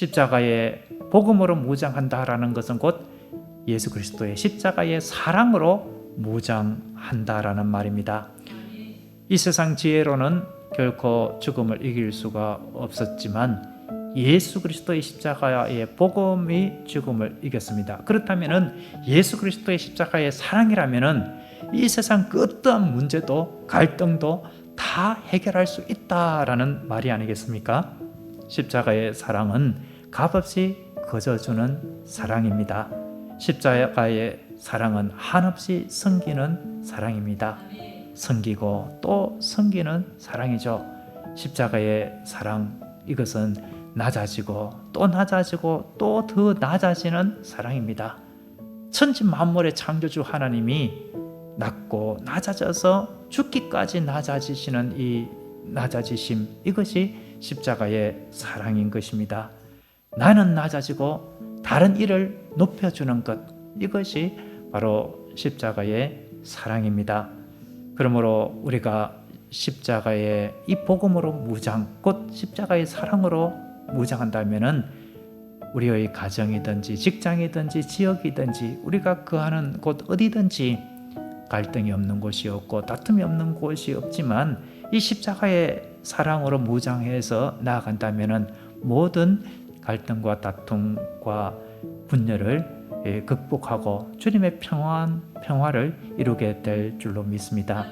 십자가의 복음으로 무장한다라는 것은 곧 예수 그리스도의 십자가의 사랑으로 무장한다라는 말입니다. 이 세상 지혜로는 결코 죽음을 이길 수가 없었지만 예수 그리스도의 십자가의 복음이 죽음을 이겼습니다. 그렇다면은 예수 그리스도의 십자가의 사랑이라면은 이 세상 그 어떠한 문제도 갈등도 다 해결할 수 있다라는 말이 아니겠습니까? 십자가의 사랑은 값없이 거저주는 사랑입니다. 십자가의 사랑은 한없이 섬기는 사랑입니다. 섬기고 또 섬기는 사랑이죠. 십자가의 사랑 이것은 낮아지고 또 낮아지고 또 더 낮아지는 사랑입니다. 천지 만물의 창조주 하나님이 낮고 낮아져서 죽기까지 낮아지시는 이 낮아지심 이것이 십자가의 사랑인 것입니다. 나는 낮아지고 다른 이를 높여주는 것 이것이 바로 십자가의 사랑입니다. 그러므로 우리가 십자가의 이 복음으로 무장 곧 십자가의 사랑으로 무장한다면은 우리의 가정이든지 직장이든지 지역이든지 우리가 거하는 곳 어디든지 갈등이 없는 곳이 없고 다툼이 없는 곳이 없지만 이 십자가의 사랑으로 무장해서 나아간다면은 모든 갈등과 다툼과 분열을 예, 극복하고 주님의 평안 평화를 이루게 될 줄로 믿습니다.